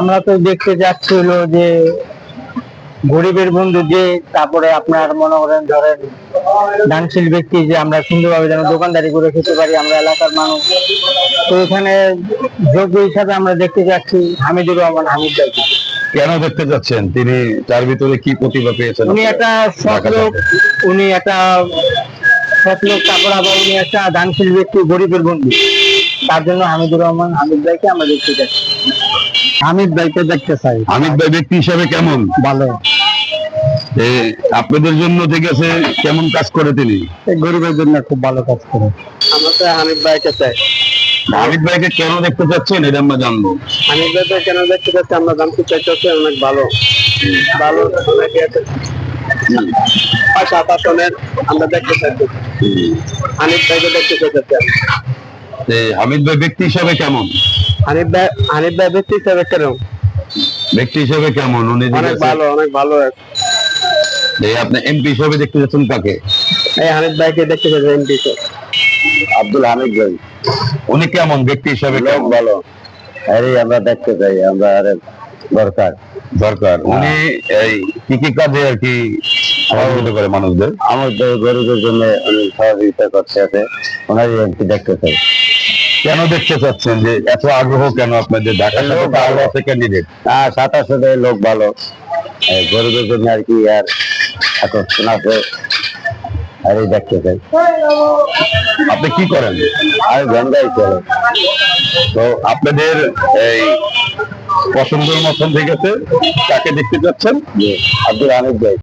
আমরা তো দেখতে যাচ্ছি হলো যে গরিবের বন্ধু যে তারপরে আপনার মনে করেন ধরেন দানশীল ব্যক্তি যে আমরা সুন্দরভাবে যেন দোকানদারি করে খেতে পারি আমরা এলাকার মানুষ। তো এখানে যোগ্য হিসাবে আমরা দেখতে যাচ্ছি হামিদুর রহমান হামিদ ভাইকে কেন দেখতে যাচ্ছেন? তিনি তার ভিতরে কি প্রতিভা পেয়েছেন? উনি একটা সৎ লোক উনি একটা সৎ লোক তারপর আবার উনি একটা দানশীল ব্যক্তি গরিবের বন্ধু। তার জন্য হামিদুর রহমান হামিদ ভাইকে আমরা দেখতে যাচ্ছি। হামিদ ভাইকে দেখতে চাই। হামিদ ভাই ব্যক্তি হিসাবে কেমন? ভালো। আপনাদের জন্য ঠিক আছে কেমন কাজ করে তিনি? গরিবের জন্য খুব ভালো কাজ করে। আমরা তো হামিদ ভাইকে চাই। হামিদ ভাইকে কেন দেখতে চাচ্ছেন? এটা আমরা জানব। হামিদ ভাইকে কেন দেখতে চাচ্ছি? আমরা জানতে চাইতেছি অনেক ভালো। ভালো অনেক আশা পাশনের আমরা দেখতে চাইছি হানিফ ভাইকে দেখতে চাইতেছি হামিদ ভাই ব্যক্তি হিসাবে কেমন? হানিফ ভাই হানিফ ভাই ব্যক্তি হিসাবে কেন ব্যক্তি হিসাবে কেমন? উনি অনেক ভালো অনেক ভালো। এই আপনি এমপি হিসাবে দেখতে যাচ্ছেন কাকে? এই হানিফ ভাইকে দেখতে চাইছি এমপি আব্দুল হামিদ ভাই। উনি কেমন ব্যক্তি হিসাবে কেমন? ভালো। আরে আমরা দেখতে চাই আমরা আরে দরকার। দরকার। উনি এই কি কি কাজে আর কি সহযোগিতা করে মানুষদের? আমাদের গরিবের জন্য অনেক সহযোগিতা করতে আছে। ওনারই এমপি দেখতে চাই। কেন দেখতে চাচ্ছেন যে এত আগ্রহ কেন আপনাদের? ঢাকা আরও আছে ক্যান্ডিডেট আর সাতাশ হাজার লোক ভালো। গরিবের জন্য আর কি আর আকর্ষণ আছে আর এই দেখতে চাই। আপনি কি করেন? আর গঙ্গাই চলে। তো আপনাদের এই পছন্দের মতন ঠিক আছে? কাকে দেখতে চাচ্ছেন? আব্দুল হামিদ ভাই।